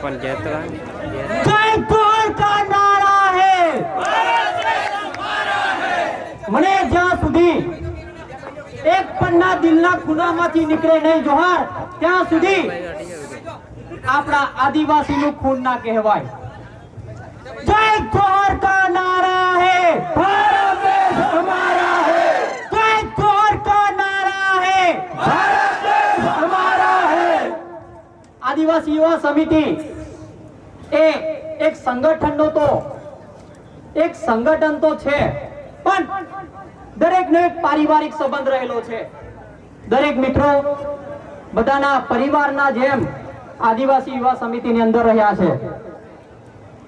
પણ જેતરા નારા હે? મને જ્યાં સુધી એક પન્ના દિલના ખૂણામાંથી નીકળે નહીં જોહાર ત્યાં સુધી આપણા આદિવાસીનું ખૂન ના કહેવાય. જય જોહર કા નારા હે? ભારત દેશ હમારા આદિવાસી યુવા સમિતિ એ એક સંગઠનનો તો, એક સંગઠન તો છે, પણ દરેકનો એક પારિવારિક સંબંધ રહેલો છે. દરેક મિત્રો, બધાના પરિવારના જેમ આદિવાસી યુવા સમિતિની અંદર રહ્યા છે.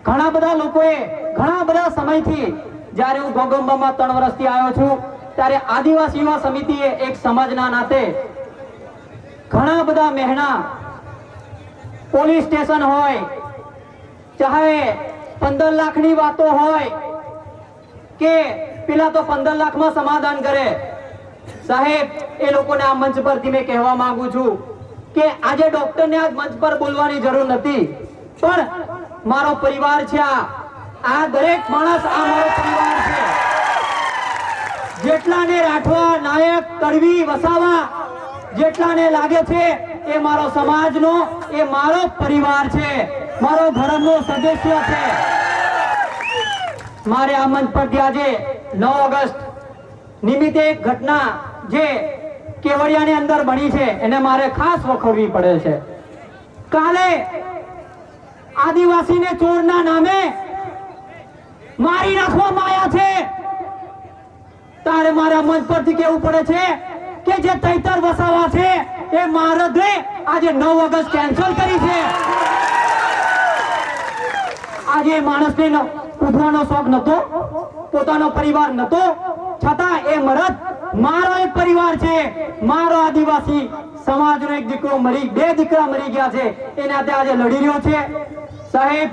ઘણા બધા લોકોએ ઘણા બધા સમયથી, જ્યારે હું ગોગંબામાં ત્રણ વર્ષથી આવ્યો છું, ત્યારે આદિવાસી યુવા સમિતિએ એક સમાજના નાતે ઘણા બધા મહેણા પોલીસ સ્ટેશન હોય, ચાહે પંદર લાખની વાતો હોય, કે પેલા તો પંદર લાખમાં સમાધાન કરે. સાહેબ, એ લોકોને આ મંચ પરથી મેં કહેવા માંગુ છું કે આજે ડોક્ટરને આ મંચ પર બોલવાની જરૂર નથી, પણ મારો પરિવાર છે આ. આ દરેક માણસ આ મારો પરિવાર છે. જેટલાને રાઠવા નાયક, તડવી, વસાવા જેટલાને લાગે છે એ મારો સમાજનો એ મારો પરિવાર છે. મારો ધર્મનો સદસ્ય છે. મારે આ મંચ પરથી આજે નવ ઓગસ્ટ નિમિત્તે એક ઘટના જે કેવડિયાની અંદર બની છે, એને મારે ખાસ વખોડવી પડે છે. કાલે આદિવાસીને ચોરના નામે મારી નાખવામાં આવ્યા છે. તારે મારા મંચ પરથી કેવું પડે છે કે જે તૈતર વસાવા છે, એ મહારથે આજે નવ ઓગસ્ટ કેન્સલ કરી છે. આજે માણસને ન- શોખ નતો, પોતાનો પરિવાર નતો, છતાં એ મરદ મારો એક પરિવાર છે. મારો આદિવાસી સમાજનો એક દીકરો મરી, બે દીકરા મરી ગયા છે. એના તે આજે લડી રહ્યો છે. સાહેબ,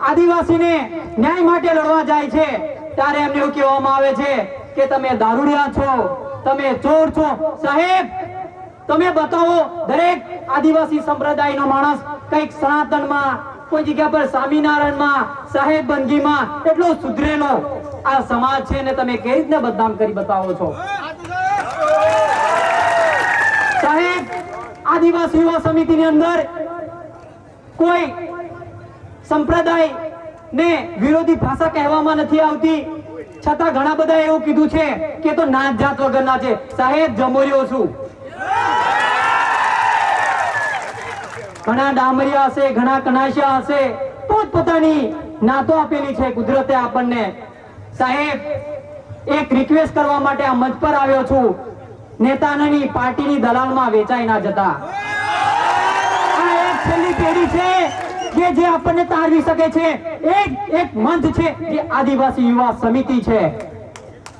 આદિવાસીને ન્યાય માટે લડવા જાય છે. ત્યારે એમને એવું કહેવામાં આવે છે કે તમે દારૂડિયા છો, તમે ચોર છો. સાહેબ તમે બતાવો, દરેક આદિવાસી સંપ્રદાયનો માણસ કંઈક સનાતનમાં, કોઈ જગ્યા પર સ્વામિનારાયણમાં સાહેબ એટલો સુધરેલો આ સમાજ છે ને તમે કેવી રીતને બદનામ કરી બતાવો છો? સાહેબ, આદિવાસી યુવા સમિતિની અંદર કોઈ સંપ્રદાય ને વિરોધી ભાષા કહેવામાં નથી આવતી. છતાં ઘણા બધા એવું કીધું છે કે તો નાત જાત વગરના છે. સાહેબ જમોરીઓ છું. ઘણા ડામરિયા હશે, ઘણા કનાશિયા હશે. પોતપોતાની નાતો આપેલી છે કુદરતે આપણને. સાહેબ, એક રિક્વેસ્ટ કરવા માટે આ મંચ પર આવ્યો છું. નેતાની પાર્ટીની દલાલમાં વેચાઈ ના જતા. આ એક છેલ્લી પેઢી છે કે જે આપણને તારવી શકે છે. એક એક મંચ છે જે આદિવાસી યુવા સમિતિ છે.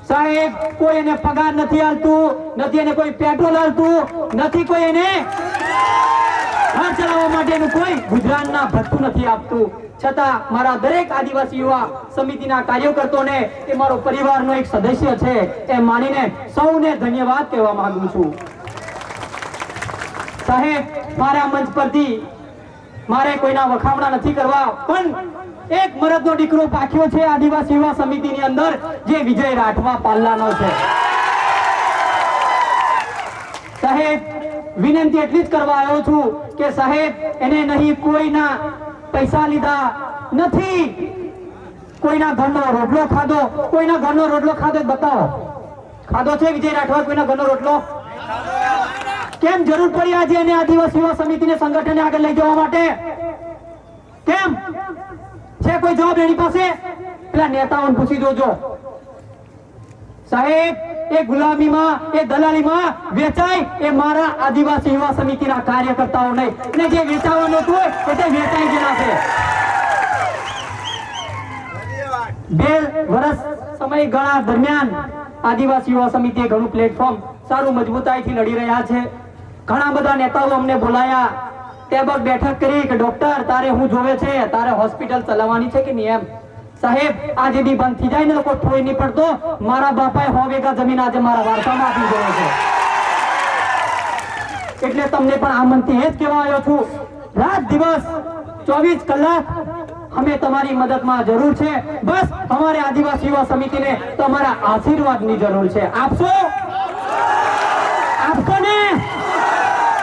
સાહેબ, કોઈ એને પગાર નથી આલતું નથી એને કોઈ પેટ્રોલ આલતું નથી કોઈ એને ઘર ચલાવવા માટેનું કોઈ ગુજરાતના ભથ્થું નથી આપતું. છતાં મારા દરેક આદિવાસી યુવા સમિતિના કાર્યકર્તાઓને એ મારો પરિવારનો એક સદસ્ય છે એ માનીને સૌને ધન્યવાદ કહેવા માંગુ છું. સાહેબ, મારા મંચ પરથી મારે કોઈના વખામણા નથી કરવા, પણ એક મરદનો દીકરો પાક્યો છે આદિવાસી યુવા સમિતિની અંદર જે વિજય રાઠવા પાલ્લાનો છે. સાહેબ વિનંતી એટલી જ કરવા આવ્યો છું કે સાહેબ, એને નહીં કોઈના પૈસા લીધા નથી. કોઈના ઘરનો રોટલો ખાધો. કોઈના ઘરનો રોટલો ખાધો બતાવો. ખાધો છે વિજય રાઠવા કોઈના ઘરનો રોટલો? કેમ જરૂર પડી આજે એને આદિવાસીઓ સમિતિને સંગઠને આગળ લઈ જવા માટે? કેમ? છે કોઈ જવાબ એની પાસે? પેલા નેતાઓને પૂછી જોજો. સાહેબ એ ગુલામીમાં, એ દલાલીમાં વેચાય, એ મારા આદિવાસી યુવા સમિતિના કાર્યકર્તાઓ અને જે વેચાવાનું હતું એ તે વેચાઈ ગયા છે. બે વર્ષ સમયગાળા દરમિયાન આદિવાસી યુવા સમિતિએ ઘણું પ્લેટફોર્મ સારું મજબૂતાઈથી લડી રહ્યા છે. ઘણા બધા નેતાઓ અમને બોલાયા. ટેબલ બેઠક કરી કે, ડોક્ટર, તારે હું જોવે છે? તારે હોસ્પિટલ ચલાવવાની છે કે નહીં? એમ. સાહેબ, આજે બી બંધ થઈ જાય ને લોકો ઠોઈ નહીં પડતો. મારા બાપાએ વીઘા જમીન આજે મારા વારસામાં આપી ગયો છે. એટલે તમને પણ આ મનથી એ જ કહેવા આવ્યો છું. રાત દિવસ, ચોવીસ કલાક અમે તમારી મદદમાં જરૂર છે. બસ, અમારે આદિવાસી યુવા સમિતિને તમારા આશીર્વાદની જરૂર છે. આપશો આપશો ને?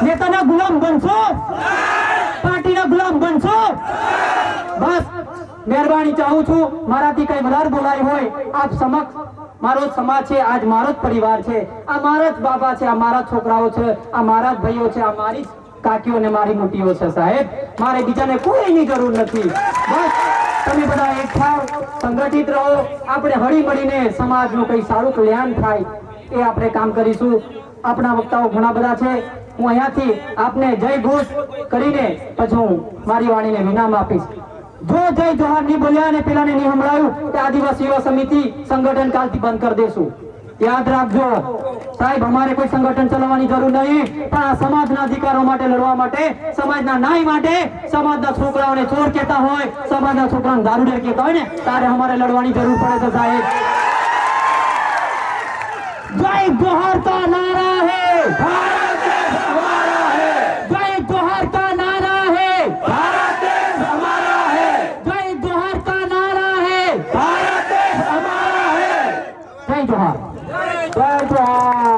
નેતાના ગુલામ બનશો પાર્ટીના ગુલામ બનશો બસ મહેરબાની ચાહું છું. મારાથી કઈ વધારે બોલાય હોય, આપ સમક્ષ મારો સમાજ છે, આજ મારો જ પરિવાર છે. આ મારા જ બાબા છે, આ મારા છોકરાઓ છે, આ મારા જ ભાઈઓ છે, આ મારી કાકીઓ ને મારી મોટીઓ છે, સાહેબ. મારે બીજાને કોઈની જરૂર નથી. બસ, તમે બધા એક થાવ, સંગઠિત રહો. આપણે હળી મળીને સમાજનું કઈ સારું કલ્યાણ થાય એ આપણે કામ કરીશું. આપણા વક્તાઓ ઘણા બધા છે. હું અહીંયાથી આપને જય ઘોષ કરીને પછી હું મારી વાણીને વિનામ આપીશ. જો જય જોહારની બોલ્યા અને પેલાને નહીં સંભળાયું, તે આદિવાસી યુવા સમિતિ સંગઠન કાલથી બંધ કરી દેશું. યાદ રાખજો, સાહેબ, અમારે કોઈ સંગઠન ચલાવવાની જરૂર નહીં, પણ આ સમાજના અધિકારો માટે, લડવા માટે, સમાજના નાય માટે, સમાજના છોકરાઓને ચોર કહેતા હોય, સમાજના છોકરાને દારૂડેર કહેતા હોય ને ત્યારે અમારે લડવાની જરૂર પડે છે સાહેબ. જય જોહાર તો નારા